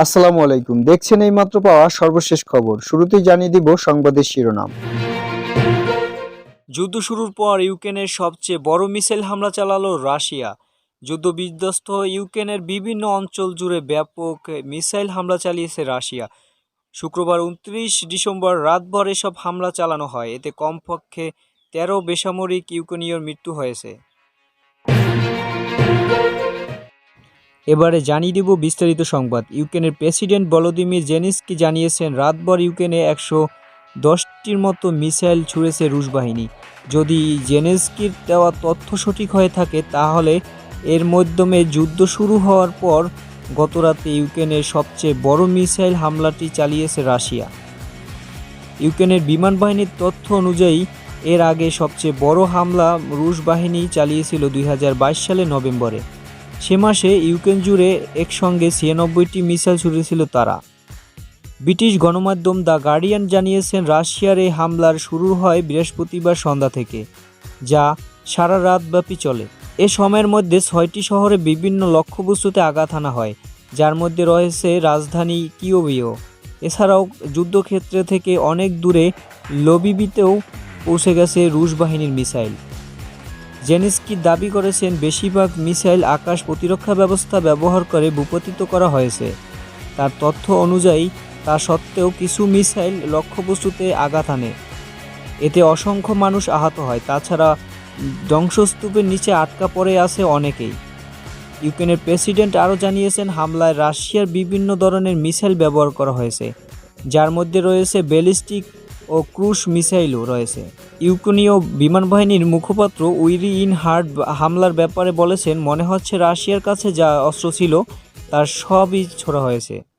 আসসালামু আলাইকুম। দেখছেন এই মাত্র পাওয়া সর্বশেষ খবর। শুরুতেই জানিয়ে দিব সংবাদের শিরোনাম। যুদ্ধ শুরুর পর ইউক্রেনের সবচেয়ে বড় মিসাইল হামলা চালালো রাশিয়া। যুদ্ধ বিধ্বস্ত ইউক্রেনের বিভিন্ন অঞ্চল জুড়ে ব্যাপক মিসাইল হামলা চালিয়েছে রাশিয়া। শুক্রবার উনত্রিশ ডিসেম্বর রাতভর এসব হামলা চালানো হয়। এতে কমপক্ষে তেরো বেসামরিক ইউক্রেনীয়র মৃত্যু হয়েছে। এবারে জানিয়ে দিব বিস্তারিত সংবাদ। ইউক্রেনের প্রেসিডেন্ট ভলোদিমির জেনিসকি জানিয়েছেন, রাতভর ইউক্রেনে একশো দশটির মতো মিসাইল ছুঁড়েছে রুশ বাহিনী। যদি জেনেস্কির দেওয়া তথ্য সঠিক হয়ে থাকে, তাহলে এর মাধ্যমে যুদ্ধ শুরু হওয়ার পর গতরাতে ইউক্রেনের সবচেয়ে বড় মিসাইল হামলাটি চালিয়েছে রাশিয়া। ইউক্রেনের বিমান বাহিনীর তথ্য অনুযায়ী, এর আগে সবচেয়ে বড় হামলা রুশ বাহিনী চালিয়েছিল দুই হাজার বাইশ সালে নভেম্বরে। সে মাসে ইউক্রেন জুড়ে একসঙ্গে ছিয়ানব্বইটি মিসাইল ছুড়েছিল তারা। ব্রিটিশ গণমাধ্যম দ্য গার্ডিয়ান জানিয়েছেন, রাশিয়ার এই হামলার শুরু হয় বৃহস্পতিবার সন্ধ্যা থেকে, যা সারা রাতব্যাপী চলে। এ সময়ের মধ্যে ছয়টি শহরে বিভিন্ন লক্ষ্যবস্তুতে আঘাত আনা হয়, যার মধ্যে রয়েছে রাজধানী কিওবিও এছাড়াও যুদ্ধক্ষেত্র থেকে অনেক দূরে লবিবিতেও পৌঁছে গেছে রুশ বাহিনীর মিসাইল। জেনিস্কি দাবি করেছেন, বেশিরভাগ মিসাইল আকাশ প্রতিরক্ষা ব্যবস্থা ব্যবহার করে ভূপতিত করা হয়েছে। তার তথ্য অনুযায়ী, তা সত্ত্বেও কিছু মিসাইল লক্ষ্যবস্তুতে আঘাত আনে এতে অসংখ্য মানুষ আহত হয়। তাছাড়া, ধ্বংসস্তূপের নিচে আটকা পড়ে আছে অনেকেই। ইউক্রেনের প্রেসিডেন্ট আরও জানিয়েছেন, হামলায় রাশিয়ার বিভিন্ন ধরনের মিসাইল ব্যবহার করা হয়েছে। যার মধ্যে রয়েছে ব্যালিস্টিক ও ক্রুশ মিসাইলও রয়েছে। ইউক্রেনীয় বিমান বাহিনীর মুখপাত্র উইরি ইন হার্ট হামলার ব্যাপারে বলেছেন, মনে হচ্ছে রাশিয়ার কাছে যা অস্ত্র ছিল, তার সবই ছোড়া হয়েছে।